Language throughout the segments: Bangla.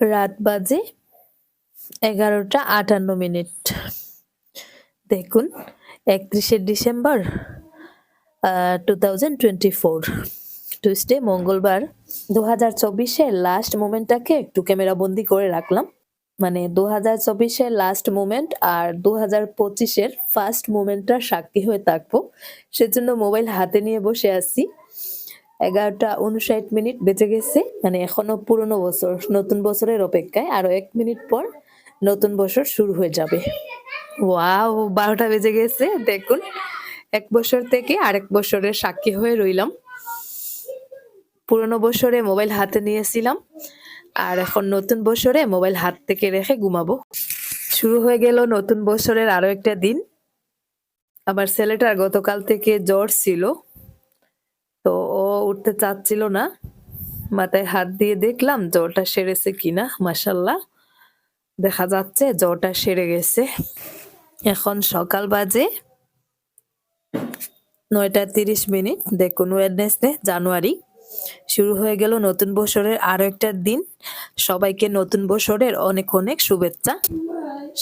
রাত বাজে এগারোটা আটান্ন মিনিট। দেখুন, একত্রিশে December two thousand twenty four Tuesday মঙ্গলবার দু হাজার চব্বিশের লাস্ট মোমেন্টটাকে একটু ক্যামেরা বন্দি করে রাখলাম। মানে দু হাজার চব্বিশের লাস্ট মোমেন্ট আর দু হাজার পঁচিশের ফার্স্ট মোমেন্টটা সাক্ষী হয়ে থাকব। সেজন্য মোবাইল হাতে নিয়ে বসে আছি। এগারোটা উনষাট মিনিট বেঁচে গেছে। মানে এখনও পুরনো বছর, নতুন বছরের অপেক্ষায় আরও এক মিনিট পর নতুন বছর শুরু হয়ে যাবে। ওয়াও, বারোটা বেজে গেছে, দেখুন। এক বছর থেকে আরেক বছরের সাক্ষী হয়ে রইলাম। পুরনো বছরে মোবাইল হাতে নিয়েছিলাম, আর এখন নতুন বছরে মোবাইল হাত থেকে রেখে ঘুমাবো। শুরু হয়ে গেল নতুন বছরের আরও একটা দিন। আমার ছেলেটার গতকাল থেকে জ্বর ছিল। তো ও উঠতে চাচ্ছিল না। মাথায় হাত দিয়ে দেখলাম জ্বরটা সেরেছে কিনা মাসাল্লাহ দেখা যাচ্ছে জ্বরটা সেরে গেছে। এখন সকাল বাজে নয়টা তিরিশ মিনিট। দেখুন ওয়েডনেসডে জানুয়ারি শুরু হয়ে গেল নতুন বছরের আরও একটা দিন। সবাইকে নতুন বছরের অনেক অনেক শুভেচ্ছা।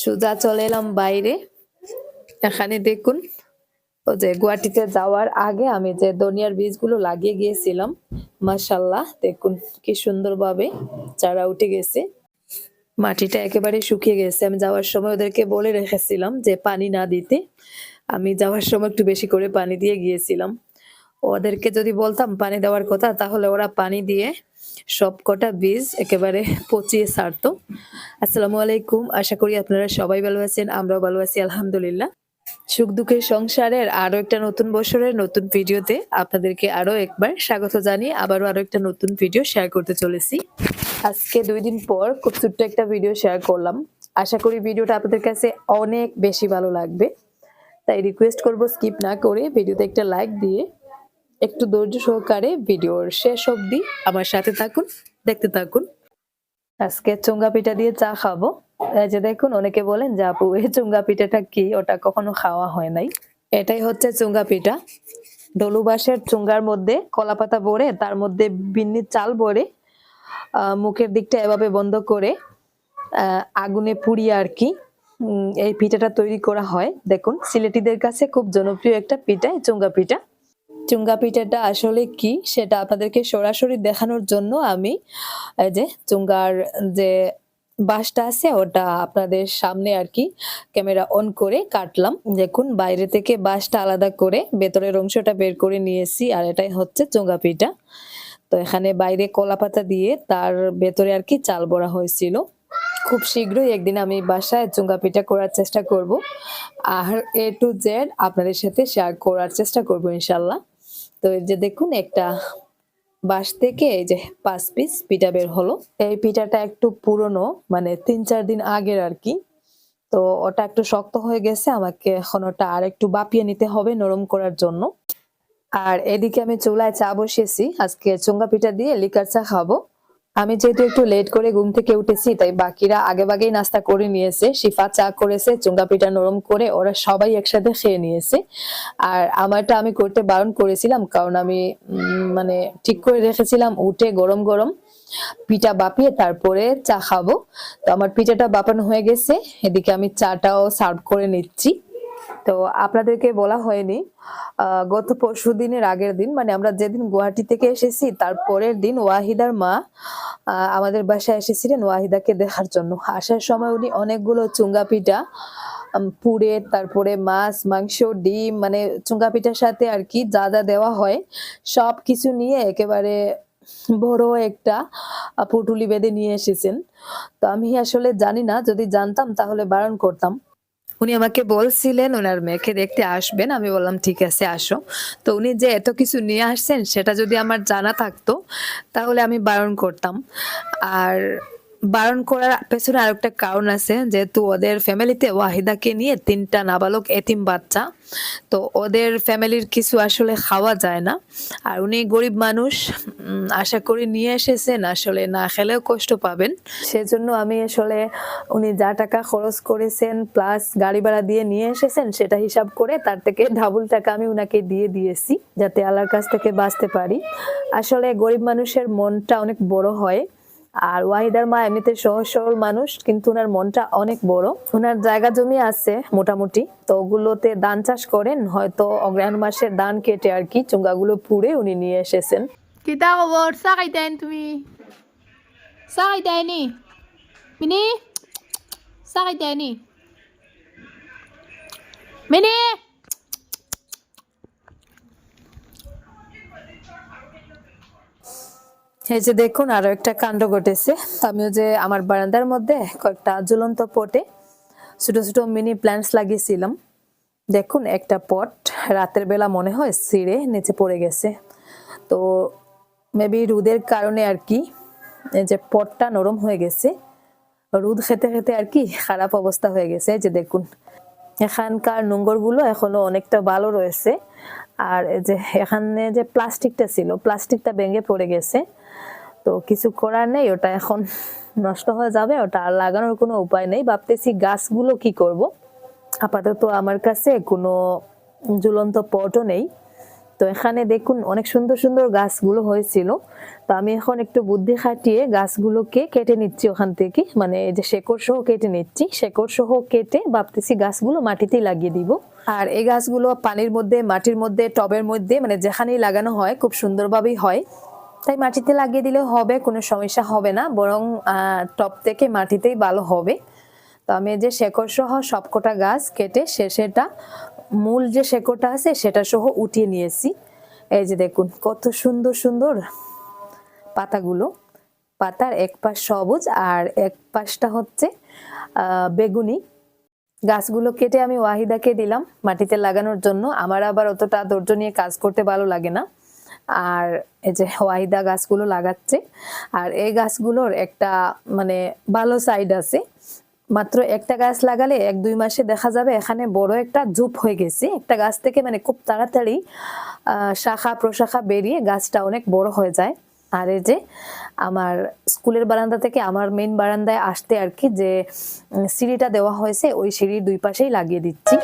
সুজা চলে এলাম বাইরে। এখানে দেখুন যে গুয়াহাটিতে যাওয়ার আগে আমি যে দনিয়ার বীজগুলো লাগিয়ে গিয়েছিলাম মাশাল্লাহ দেখুন কি সুন্দরভাবে চারা উঠে গেছে। মাটিটা একেবারে শুকিয়ে গেছে। আমি যাওয়ার সময় ওদেরকে বলে রেখেছিলাম যে পানি না দিতে। আমি যাওয়ার সময় একটু বেশি করে পানি দিয়ে গিয়েছিলাম। ওদেরকে যদি বলতাম পানি দেওয়ার কথা, তাহলে ওরা পানি দিয়ে সব কটা বীজ একেবারে পচিয়ে ছাড়তো। আসসালামু আলাইকুম। আশা করি আপনারা সবাই ভালো আছেন, আমরাও ভালো আছি, আলহামদুলিল্লাহ। সুখ দুঃখের সংসারের আরও একটা নতুন বছরের নতুন ভিডিওতে আপনাদেরকে আরও একবার স্বাগত জানিয়ে আবারও আরও একটা নতুন ভিডিও শেয়ার করতে চলেছি। আজকে দুই দিন পর খুব ছোট্ট একটা ভিডিও শেয়ার করলাম। আশা করি ভিডিওটা আপনাদের কাছে অনেক বেশি ভালো লাগবে। তাই রিকোয়েস্ট করব স্কিপ না করে ভিডিওতে একটা লাইক দিয়ে একটু ধৈর্য সহকারে ভিডিওর শেষ অবধি আমার সাথে থাকুন, দেখতে থাকুন। আজকে চুঙ্গা পিঠা দিয়ে চা খাব। যে দেখুন, অনেকে বলেন যে, আপু, এই চুঙ্গা পিঠাটা কি? ওটা কখনো খাওয়া হয় নাই। এটাই হচ্ছে চুঙ্গা পিঠা ডলু বাঁশের চুঙ্গার মধ্যে কলা পাতা ভরে, তার মধ্যে বিন্নির চাল ভরে মুখের দিকটা এভাবে বন্ধ করে আগুনে পুড়িয়ে আর কি এই পিঠাটা তৈরি করা হয়। দেখুন, সিলেটিদের কাছে খুব জনপ্রিয় একটা পিঠা চুঙ্গা পিঠা চুঙ্গা পিঠাটা আসলে কি সেটা আপনাদেরকে সরাসরি দেখানোর জন্য আমি যে চুঙ্গার যে বাঁশটা আছে ওটা আপনাদের সামনে আর কি ক্যামেরা অন করে কাটলাম। দেখুন, বাইরে থেকে বাঁশটা আলাদা করে ভেতরের অংশটা বের করে নিয়েছি আর এটাই হচ্ছে চুঙ্গা পিঠা তো এখানে বাইরে কলা পাতা দিয়ে তার ভেতরে আর কি চাল বড়া হয়েছিল। খুব শীঘ্রই একদিন আমি বাসায় চুঙ্গা পিঠা করার চেষ্টা করব। আর এ টু জেড আপনাদের সাথে শেয়ার করার চেষ্টা করব ইনশাল্লাহ তো এই যে দেখুন, একটা বাঁশ থেকে এই যে পাঁচ পিস পিঠা বের হলো। এই পিঠাটা একটু পুরনো মানে তিন চার দিন আগের আর কি। তো ওটা একটু শক্ত হয়ে গেছে, আমাকে এখন ওটা আর একটু বাপিয়ে নিতে হবে নরম করার জন্য। আর এদিকে আমি চুলায় চা বসিয়েছি, আজকে চুঙ্গা পিঠা দিয়ে লিকার চা খাব। আমি যেহেতু একটু লেট করে ঘুম থেকে উঠেছি, তাই বাকিরা আগে আগেই নাস্তা করে নিয়েছে। শিফা চা করেছে, চুঙ্গা পিঠা নরম করে ওরা সবাই একসাথে খেয়ে নিয়েছে। আর আমারটা আমি করতে বারণ করেছিলাম, কারণ আমি মানে ঠিক করে রেখেছিলাম, উঠে গরম গরম পিঠা বাপিয়ে তারপরে চা খাব। তো আমার পিঠাটা বাপানো হয়ে গেছে, এদিকে আমি চাটাও সার্ভ করে নিচ্ছি। তো আপনাদেরকে বলা হয়নি গত পরশু দিনের আগের দিন মানে আমরা যেদিন গুয়াহাটি থেকে এসেছি, তার পরের দিন ওয়াহিদার মা আমাদের বাসায় এসেছিলেন ওয়াহিদাকে দেখার জন্য। আসার সময় উনি অনেকগুলো চুঙ্গা পিঠা পুড়ে, তারপরে মাছ, মাংস, ডিম মানে চুঙ্গা পিঠার সাথে আর কি যা যা দেওয়া হয়, সব কিছু নিয়ে একেবারে বড় একটা পুটুলি বেঁধে নিয়ে এসেছেন। তো আমি আসলে জানি না, যদি জানতাম তাহলে বারণ করতাম। উনি আমাকে বলছিলেন, ওনার মেয়েকে দেখতে আসবেন। আমি বললাম, ঠিক আছে, আসো। তো উনি যে এত কিছু নিয়ে আসছেন, সেটা যদি আমার জানা থাকতো, তাহলে আমি বারণ করতাম। আর বারণ করার পেছনে আরেকটা কারণ আছে, যেহেতু ওদের ফ্যামিলিতে ওয়াহিদাকে নিয়ে তিনটা নাবালক এতিম বাচ্চা, তো ওদের ফ্যামিলির কিছু আসলে খাওয়া যায় না। আর উনি গরিব মানুষ আশা করি নিয়ে এসেছেন, আসলে না খেলেও কষ্ট পাবেন। সেজন্য আমি আসলে উনি যা টাকা খরচ করেছেন প্লাস গাড়ি ভাড়া দিয়ে নিয়ে এসেছেন, সেটা হিসাব করে তার থেকে ডাবল টাকা আমি উনাকে দিয়ে দিয়েছি, যাতে আল্লাহর কাছ থেকে বাঁচতে পারি। আসলে গরিব মানুষের মনটা অনেক বড় হয়। আর ওয়াহিদার মা এমনিতে সহজ সরল মানুষ, কিন্তু ওনার মনটা অনেক বড়। ওনার জায়গা জমি আছে মোটামুটি, তো ওগুলোতে ধান চাষ করেন, হয়তো অগ্রহায়ণ মাসের ধান কেটে আর কি চুঙ্গাগুলো পুড়ে উনি নিয়ে এসেছেন। কিতা খবর? চা খাইতাইন তুমি। চা খাইতাইনি মিনি? চা খাইতাইনি মিনি? এই যে দেখুন, আরও একটা কাণ্ড ঘটেছে। আমিও যে আমার বারান্দার মধ্যে কয়েকটা ঝুলন্ত পটে ছোট ছোট মিনি প্ল্যান্টস লাগিয়েছিলাম। দেখুন, একটা পট রাতের বেলা মনে হয় ছিঁড়ে নিচে পড়ে গেছে। তো মেবি রোদের কারণে আর কি যে পটটা নরম হয়ে গেছে। রোদ খেতে খেতে আর কি খারাপ অবস্থা হয়ে গেছে। যে দেখুন, এখানকার নোংরগুলো এখনও অনেকটা ভালো রয়েছে। আর এই যে এখানে যে প্লাস্টিকটা ছিল, প্লাস্টিকটা ভেঙে পড়ে গেছে। তো কিছু করার নেই, ওটা এখন নষ্ট হয়ে যাবে, ওটা আর লাগানোর কোনো উপায় নেই। ভাবতেছি গাছগুলো কি করব? আপাতত আমার কাছে কোনো ঝুলন্ত পটও নেই। তো এখানে দেখুন, অনেক সুন্দর সুন্দর গাছগুলো হয়েছিল। তো আমি এখন একটু বুদ্ধি খাটিয়ে গাছগুলোকে কেটে নিচ্ছি ওখান থেকে। মানে যে শেকড় সহ কেটে নিচ্ছি। শেকড় সহ কেটে ভাবতেছি গাছগুলো মাটিতেই লাগিয়ে দিব। আর এই গাছগুলো পানির মধ্যে, মাটির মধ্যে, টবের মধ্যে মানে যেখানেই লাগানো হয়, খুব সুন্দরভাবেই হয়। তাই মাটিতে লাগিয়ে দিলে হবে, কোনো সমস্যা হবে না। বরং টব থেকে মাটিতেই ভালো হবে। তো আমি যে শেকড় সহ সবকটা গাছ কেটে শেষেটা, মূল যে শেকড়টা আছে সেটা সহ উঠিয়ে নিয়েছি। এই যে দেখুন, কত সুন্দর সুন্দর পাতাগুলো। পাতার এক পাশ সবুজ আর এক পাশটা হচ্ছে বেগুনি। গাছগুলো কেটে আমি ওয়াহিদাকে দিলাম মাটিতে লাগানোর জন্য। আমার আবার অতটা ধৈর্য নিয়ে কাজ করতে ভালো লাগে না। আর এই যে ওয়াহিদা গাছগুলো লাগাচ্ছে। আর এই গাছগুলোর একটা মানে ভালো সাইড আছে। মাত্র একটা গাছ লাগালে এক দুই মাসে দেখা যাবে এখানে বড় একটা জুপ হয়ে গেছে। একটা গাছ থেকে মানে খুব তাড়াতাড়ি শাখা প্রশাখা বেরিয়ে গাছটা অনেক বড় হয়ে যায়। আর এই যে আমার স্কুলের বারান্দা থেকে আমার মেন বারান্দায় আসতে আর কি যে সিঁড়িটা দেওয়া হয়েছে, ওই সিঁড়ির দুই পাশেই লাগিয়ে দিচ্ছি।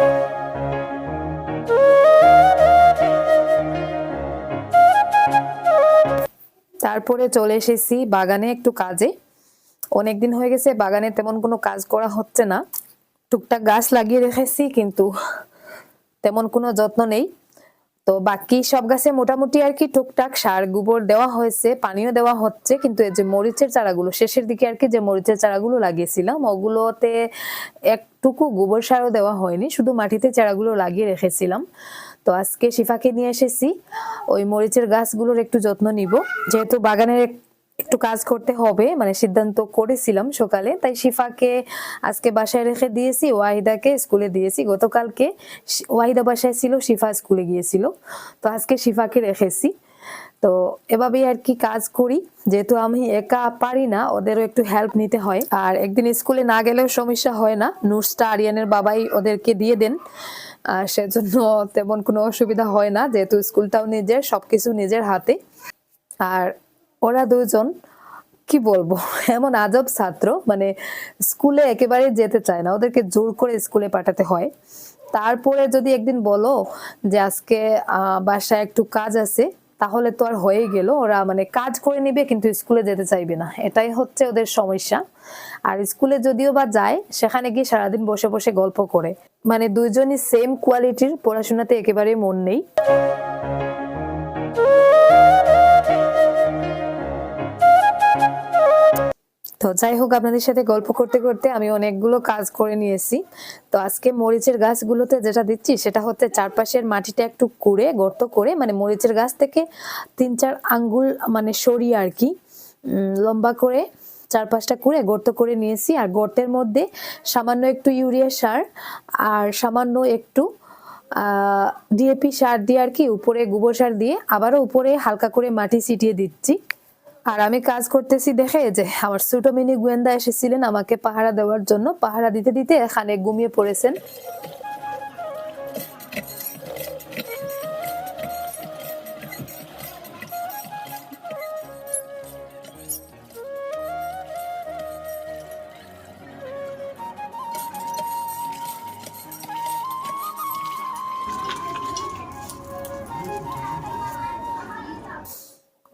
তারপরে চলে এসেছি বাগানে একটু কাজে। অনেকদিন হয়ে গেছে, বাগানে তেমন কোনো কাজ করা হচ্ছে না। টুকটাক গাছ লাগিয়ে রেখেছি, কিন্তু তেমন কোনো যত্ন নেই। তো বাকি সব গাছে মোটামুটি আর কি টুকটাক সার, গোবর দেওয়া হয়েছে, পানিও দেওয়া হচ্ছে, কিন্তু এই যে মরিচের চারাগুলো, শেষের দিকে আর কি যে মরিচের চারাগুলো লাগিয়েছিলাম, ওগুলোতে একটুকু গোবর সারও দেওয়া হয়নি, শুধু মাটিতে চারাগুলো লাগিয়ে রেখেছিলাম। তো আজকে শিফাকে নিয়ে এসেছি। ওই মরিচের গাছগুলোর একটু যত্ন নিব। যেহেতু বাগানের একটু কাজ করতে হবে মানে সিদ্ধান্ত করেছিলাম সকালে, তাই শিফাকে আজকে বাসায় রেখে দিয়েছি, ওয়াহিদাকে স্কুলে দিয়েছি। গতকালকে ওয়াহিদা বাসায় ছিল, শিফা স্কুলে গিয়েছিল। তো আজকে শিফাকে রেখেছি। তো এভাবেই আর কি কাজ করি। যেহেতু আমি একা পারি না, ওদেরও একটু হেল্প নিতে হয়। আর একদিন স্কুলে না গেলেও সমস্যা হয় না। নুরসটা আরিয়ানের বাবাই ওদেরকে দিয়ে দেন। সেজন্য তেমন কোনো অসুবিধা হয় না, যেহেতু স্কুলটাও নিজের, সবকিছু নিজের হাতে। আর ওরা দুজন, কি বলব, এমন আজব ছাত্র মানে স্কুলে একেবারে যেতে চায় না, ওদেরকে জোর করে স্কুলে পাঠাতে হয়। তারপরে যদি একদিন বলো যে আজকে বাসায় একটু কাজ আছে, তাহলে তো আর হয়ে গেল। ওরা মানে কাজ করে নিবে, কিন্তু স্কুলে যেতে চাইবে না। এটাই হচ্ছে ওদের সমস্যা। আর স্কুলে যদিও বা যায়, সেখানে গিয়ে সারাদিন বসে বসে গল্প করে। মানে দুইজনই সেম কোয়ালিটির পড়াশোনাতে একেবারে মন নেই। তো যাই হোক, আপনাদের সাথে গল্প করতে করতে আমি অনেকগুলো কাজ করে নিয়েছি। তো আজকে মরিচের গাছগুলোতে যেটা দিচ্ছি, সেটা হচ্ছে চারপাশের মাটিটা একটু কুড়ে, গর্ত করে মানে মরিচের গাছ থেকে তিন চার আঙ্গুল মানে সরিয়ে আর কি লম্বা করে চার পাঁচটা করে গর্ত করে নিয়েছি। আর গর্তের মধ্যে সামান্য একটু ইউরিয়া সার আর সামান্য একটু ডিএপি সার দিয়ে আর কি উপরে গোবর সার দিয়ে আবারও উপরে হালকা করে মাটি ছিটিয়ে দিচ্ছি। আর আমি কাজ করতেছি দেখে যে আমার ছোট মিনি গোয়েন্দা এসেছিলেন আমাকে পাহারা দেওয়ার জন্য। পাহারা দিতে দিতে এখানে ঘুমিয়ে পড়েছেন।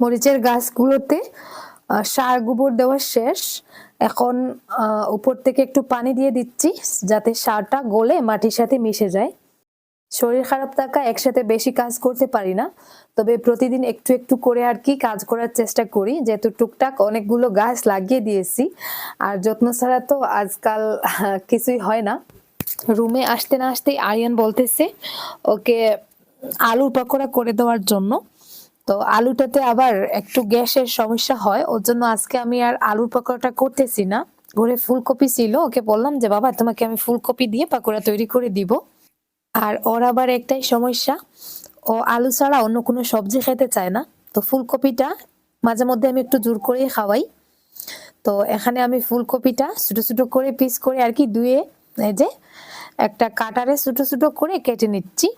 মরিচের গাছগুলোতে সার গোবর দেওয়া শেষ। এখন উপর থেকে একটু পানি দিয়ে দিচ্ছি যাতে সারটা গলে মাটির সাথে মিশে যায়। শরীর খারাপ থাকা একসাথে বেশি কাজ করতে পারি না, তবে প্রতিদিন একটু একটু করে আর কি কাজ করার চেষ্টা করি। যেহেতু টুকটাক অনেকগুলো গাছ লাগিয়ে দিয়েছি, আর যত্ন ছাড়া তো আজকাল কিছুই হয় না। রুমে আসতে না আসতেই আরিয়ান বলতেছে, ওকে আলুর পকোড়া করে দেওয়ার জন্য। তো আলুটাতে আবার একটু গ্যাসের সমস্যা হয়, ওর জন্য আজকে আমি আর আলুর পকোড়াটা করতেছি না। ঘরে ফুলকপি ছিল, ওকে বললাম যে, বাবা, তোমাকে আমি ফুলকপি দিয়ে পাকোড়া তৈরি করে দিব। আর ওর আবার একটাই সমস্যা, ও আলু ছাড়া অন্য কোনো সবজি খেতে চায় না। তো ফুলকপিটা মাঝে মধ্যে আমি একটু জোর করেই খাওয়াই। তো এখানে আমি ফুলকপিটা ছোটো ছোটো করে পিস করে আর কি ধুয়ে যে একটা কাটারে ছোটো ছোটো করে কেটে নিচ্ছি।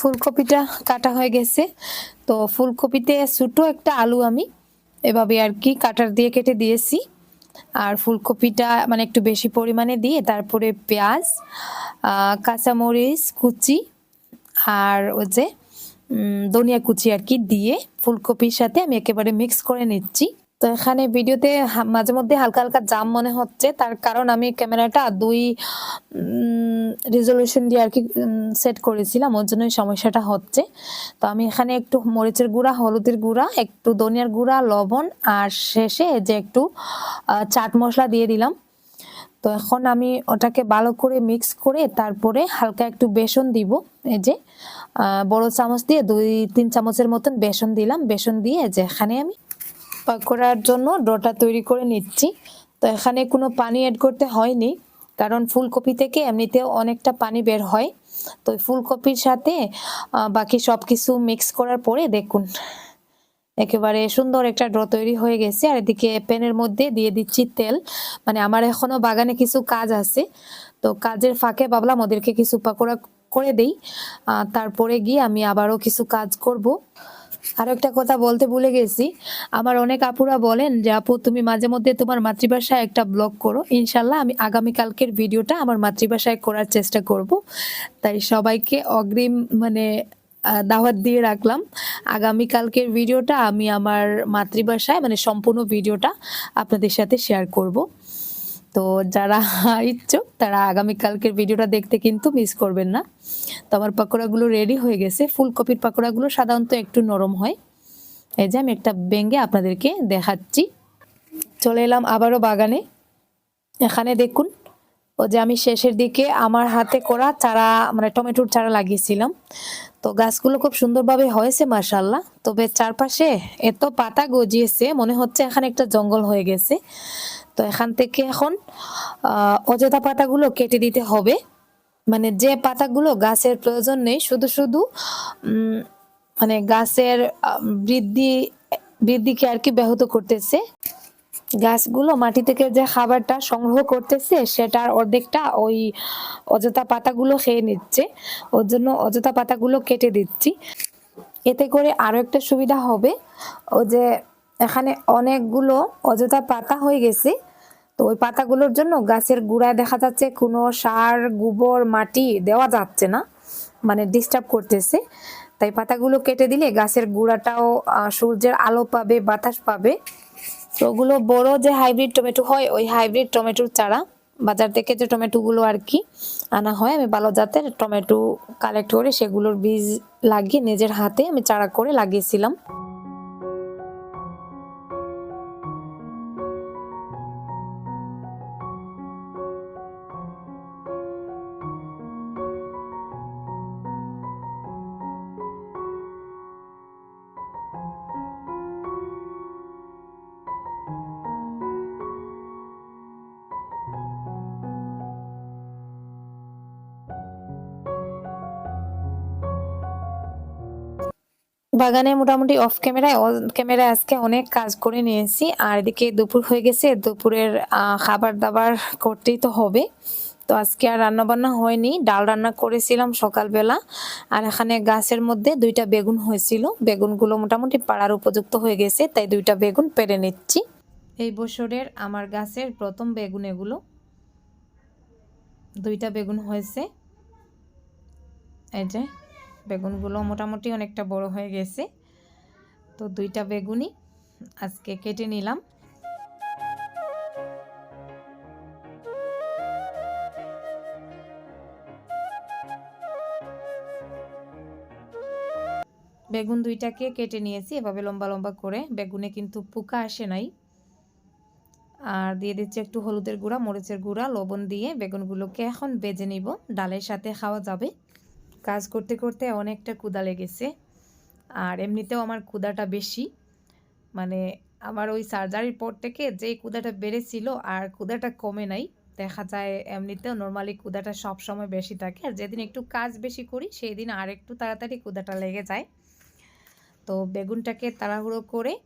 ফুলকপিটা কাটা হয়ে গেছে। তো ফুলকপিতে ছোটো একটা আলু আমি এভাবে আর কি কাটার দিয়ে কেটে দিয়েছি। আর ফুলকপিটা মানে একটু বেশি পরিমাণে দিয়ে তারপরে পেঁয়াজ কাঁচামরিচ কুচি আর ওই যে ধনিয়া কুচি আর কি দিয়ে ফুলকপির সাথে আমি একেবারে মিক্স করে নিচ্ছি। তো এখানে ভিডিওতে মাঝে মধ্যে হালকা হালকা জাম মনে হচ্ছে। তার কারণ আমি ক্যামেরাটা দুই রেজলিউশন দিয়ে আর কি সেট করেছিলাম। ওর জন্য সমস্যাটা হচ্ছে। তো আমি এখানে একটু মরিচের গুঁড়া, হলুদের গুঁড়া, একটু ধনিয়ার গুঁড়া, লবণ আর শেষে যে একটু চাট মশলা দিয়ে দিলাম। তো এখন আমি ওটাকে ভালো করে মিক্স করে তারপরে হালকা একটু বেসন দিব। এই যে বড় চামচ দিয়ে দুই, তিন চামচের মতন বেসন দিলাম। বেসন দিয়ে যে এখানে আমি পাকোড়ার জন্য ডোটা তৈরি করে নিচ্ছি। তো এখানে কোনো পানি অ্যাড করতে হয়নি, কারণ ফুলকপি থেকে এমনিতেও অনেকটা পানি বের হয়। তো ফুলকপির সাথে বাকি সব কিছু মিক্স করার পরে দেখুন, একেবারে সুন্দর একটা ড্র তৈরি হয়ে গেছে। আর এদিকে প্যানের মধ্যে দিয়ে দিচ্ছি তেল। মানে আমার এখনও বাগানে কিছু কাজ আছে। তো কাজের ফাঁকে ভাবলাম ওদেরকে কিছু পাকোড়া করে দেই। তারপরে গিয়ে আমি আবারও কিছু কাজ করব। আর একটা কথা বলতে ভুলে গেছি। আমার অনেক আপুরা বলেন যে, আপু, তুমি মাঝে মধ্যে তোমার মাতৃভাষায় একটা ব্লগ করো। ইনশাল্লাহ আমি আগামীকালকের ভিডিওটা আমার মাতৃভাষায় করার চেষ্টা করব। তাই সবাইকে অগ্রিম মানে দাওয়াত দিয়ে রাখলাম। আগামীকালকের ভিডিওটা আমি আমার মাতৃভাষায় মানে সম্পূর্ণ ভিডিওটা আপনাদের সাথে শেয়ার করব। তো যারা ইচ্ছুক, তারা আগামীকালকের ভিডিওটা দেখতে কিন্তু মিস করবেন না। তো আমার পাকোড়াগুলো রেডি হয়ে গেছে। ফুলকপির পাকোড়াগুলো সাধারণত একটু নরম হয়। এই যে আমি একটা বেঙ্গে আপনাদেরকে দেখাচ্ছি। চলে এলাম আবারও বাগানে। এখানে দেখুন, ও যে আমি শেষের দিকে আমার হাতে করা চারা মানে টমেটোর চারা লাগিয়েছিলাম। তো গাছগুলো খুব সুন্দরভাবে হয়েছে মার্শাল্লাহ তবে চারপাশে এত পাতা গজিয়েছে, মনে হচ্ছে এখানে একটা জঙ্গল হয়ে গেছে। তো এখান থেকে এখন অযথা পাতাগুলো কেটে দিতে হবে। মানে যে পাতাগুলো গাছের প্রয়োজন নেই, শুধু শুধু মানে গাছের বৃদ্ধি, বৃদ্ধিকে আর কি ব্যাহত করতেছে। গাছগুলো মাটি থেকে যে খাবারটা সংগ্রহ করতেছে সেটার অর্ধেকটা ওই অযথা পাতাগুলো খেয়ে নিচ্ছে। ওর জন্য অযথা পাতাগুলো কেটে দিচ্ছি। এতে করে আরও একটা সুবিধা হবে। ও যে এখানে অনেকগুলো অযথা পাতা হয়ে গেছে। তো ওই পাতাগুলোর জন্য গাছের গোড়ায় দেখা যাচ্ছে কোনো সার, গোবর, মাটি দেওয়া যাচ্ছে না মানে ডিস্টার্ব করতেছে। তাই পাতাগুলো কেটে দিলে গাছের গুঁড়াটাও সূর্যের আলো পাবে, বাতাস পাবে। তো ওগুলো বড় যে হাইব্রিড টমেটো হয়, ওই হাইব্রিড টমেটোর চারা, বাজার থেকে যে টমেটোগুলো আর কি আনা হয়, আমি ভালো জাতের টমেটো কালেক্ট করে সেগুলোর বীজ লাগিয়ে নিজের হাতে আমি চারা করে লাগিয়েছিলাম। বাগানে মোটামুটি অফ ক্যামেরায় ক্যামেরায় আজকে অনেক কাজ করে নিয়েছি। আর এদিকে দুপুর হয়ে গেছে, দুপুরের খাবার দাবার করতেই তো হবে। তো আজকে আর রান্না বান্না হয়নি, ডাল রান্না করেছিলাম সকালবেলা। আর এখানে গাছের মধ্যে দুইটা বেগুন হয়েছিল। বেগুনগুলো মোটামুটি পাড়ার উপযুক্ত হয়ে গেছে, তাই দুইটা বেগুন পেরে নিচ্ছি। এই বছরের আমার গাছের প্রথম বেগুন এগুলো। দুইটা বেগুন হয়েছে। এই যে বেগুনগুলো মোটামুটি অনেকটা বড় হয়ে গেছে। তো দুইটা বেগুনই আজকে কেটে নিলাম। বেগুন দুইটাকে কেটে নিয়েছি, এভাবে লম্বা লম্বা করে। বেগুনে কিন্তু পোকা আসে নাই। আর দিয়ে দিচ্ছি একটু হলুদের গুঁড়া, মরিচের গুঁড়া, লবণ দিয়ে বেগুনগুলোকে এখন বেজে নিব। ডালের সাথে খাওয়া যাবে। কাজ করতে করতে অনেকটা ক্ষুদা লেগেছে। আর এমনিতেও আমার ক্ষুদাটা বেশি। মানে আমার ওই সার্জারির পর থেকে যে ক্ষুদাটা বেড়েছিল আর ক্ষুদাটা কমে নাই। দেখা যায় এমনিতেও নর্মালি ক্ষুদাটা সব সময় বেশি থাকে। আর যেদিন একটু কাজ বেশি করি সেই দিন আর একটু তাড়াতাড়ি ক্ষুদাটা লেগে যায়। তো বেগুনটাকে তাড়াহুড়ো করে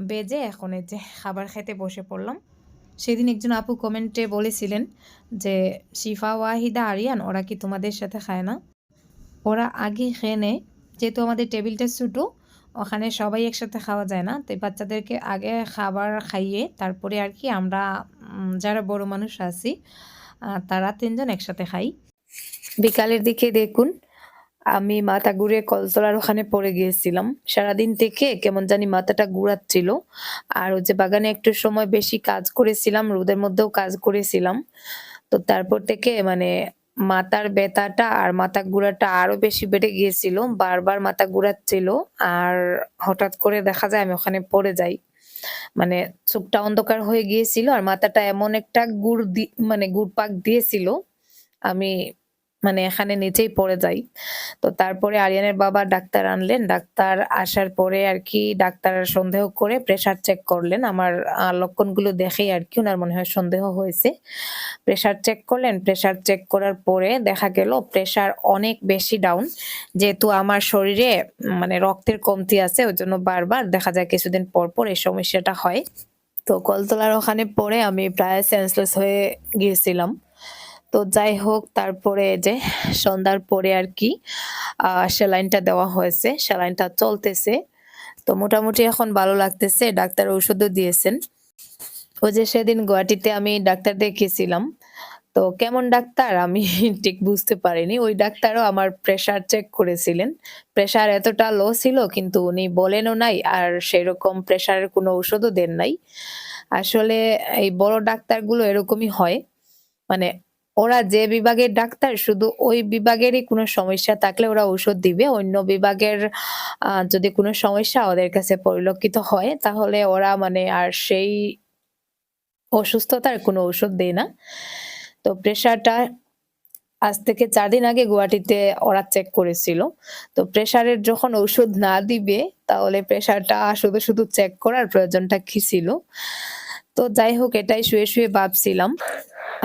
বেজে এখন এই যে খাবার খেতে বসে পড়লাম। সেদিন একজন আপু কমেন্টে বলেছিলেন যে, শিফা, ওয়াহিদা, আরিয়ান, ওরা কি তোমাদের সাথে খায় না? ওরা আগে খেয়ে নেয় যেহেতু আমাদের টেবিলটা ছোটো, ওখানে সবাই একসাথে খাওয়া যায় না, তাই বাচ্চাদেরকে আগে খাবার খাইয়ে তারপরে আর কি আমরা যারা বড় মানুষ আছি তারা তিনজন একসাথে খাই। বিকালের দিকে দেখুন, আমি মাথা ঘুরে কলতলার ওখানে পড়ে গিয়েছিলাম। সারাদিন থেকে কেমন জানি মাথাটা ঘুরাচ্ছিল। আর ওই যে বাগানে একটু সময় বেশি কাজ করেছিলাম, রোদের মধ্যেও কাজ করেছিলাম। তো তারপর থেকে মানে মাথার ব্যথাটা আর মাথা ঘুরাটা আরও বেশি বেড়ে গিয়েছিল, বারবার মাথা ঘুরাচ্ছিল। আর হঠাৎ করে দেখা যায় আমি ওখানে পড়ে যাই। মানে চোখটা অন্ধকার হয়ে গিয়েছিল আর মাথাটা এমন একটা গুড় মানে গুড় পাক দিয়েছিল, আমি মানে এখানে নিচেই পড়ে যাই। তো তারপরে আরিয়ানের বাবা ডাক্তার আনলেন, ডাক্তার আসার পরে আর কি ডাক্তার সন্দেহ করে প্রেশার চেক করলেন। আমার লক্ষণগুলো দেখেই আর কি ওনার মনে হয় সন্দেহ হয়েছে। প্রেসার চেক করলেন প্রেশার চেক করার পরে দেখা গেল প্রেশার অনেক বেশি ডাউন যেহেতু আমার শরীরে মানে রক্তের কমতি আছে ওই জন্য বারবার দেখা যায় কিছুদিন পর পর এই সমস্যাটা হয়। তো কলতলার ওখানে পরে আমি প্রায় সেন্সলেস হয়ে গিয়েছিলাম। তো যাই হোক, তারপরে যে সন্ধ্যার পরে আর কি স্যালাইনটা দেওয়া হয়েছে, স্যালাইনটা চলতেছে। তো মোটামুটি এখন ভালো লাগতেছে, ডাক্তার ওষুধও দিয়েছেন। ওই যে সেদিন গুয়াহাটিতে আমি ডাক্তার দেখিয়েছিলাম। তো কেমন ডাক্তার? আমি ঠিক বুঝতে পারিনি। ওই ডাক্তারও আমার প্রেশার চেক করেছিলেন। প্রেশার এতটা লো ছিল, কিন্তু উনি বলেনও নাই আর সেরকম প্রেশারের কোনো ওষুধও দেন নাই। আসলে এই বড় ডাক্তারগুলো এরকমই হয়। মানে ওরা যে বিভাগের ডাক্তার, শুধু ওই বিভাগেরই কোনো সমস্যা থাকলে ওরা ওষুধ দিবে। অন্য বিভাগের যদি কোনো সমস্যা ওদের কাছে পরিলক্ষিত হয়, তাহলে ওরা মানে আর সেই অসুস্থতার কোনো ওষুধ দেয় না। তো প্রেশারটা আজ থেকে চার দিন আগে গুয়াহাটিতে ওরা চেক করেছিল। তো প্রেশারের যখন ওষুধ না দিবে, তাহলে প্রেশারটা শুধু শুধু চেক করার প্রয়োজনটা কি ছিল? তো যাই হোক, এটাই শুয়ে শুয়ে ভাবছিলাম।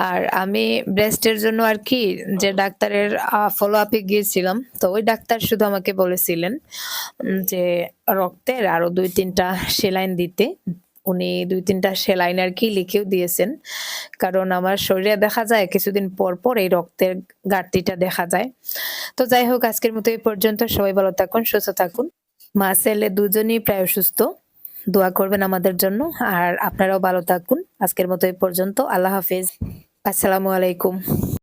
আর আমি ব্রেস্টের জন্য আর কি যে ডাক্তারের ফলো আপে গিয়েছিলাম, তো ওই ডাক্তার শুধু আমাকে বলেছিলেন যে রক্তের আরও দুই তিনটা সেলাইন দিতে। উনি দুই তিনটা সেলাইন আর কি লিখেও দিয়েছেন। কারণ আমার শরীরে দেখা যায় কিছুদিন পর পর এই রক্তের ঘাটতিটা দেখা যায়। তো যাই হোক, আজকের মতো এই পর্যন্ত। সবাই ভালো থাকুন, সুস্থ থাকুন। মা ছেলে দুজনই প্রায় সুস্থ দোয়া করবেন আমাদের জন্য। আর আপনারাও ভালো থাকুন। আজকের মতো এই পর্যন্ত। আল্লাহ হাফিজ। আসসালামু আলাইকুম।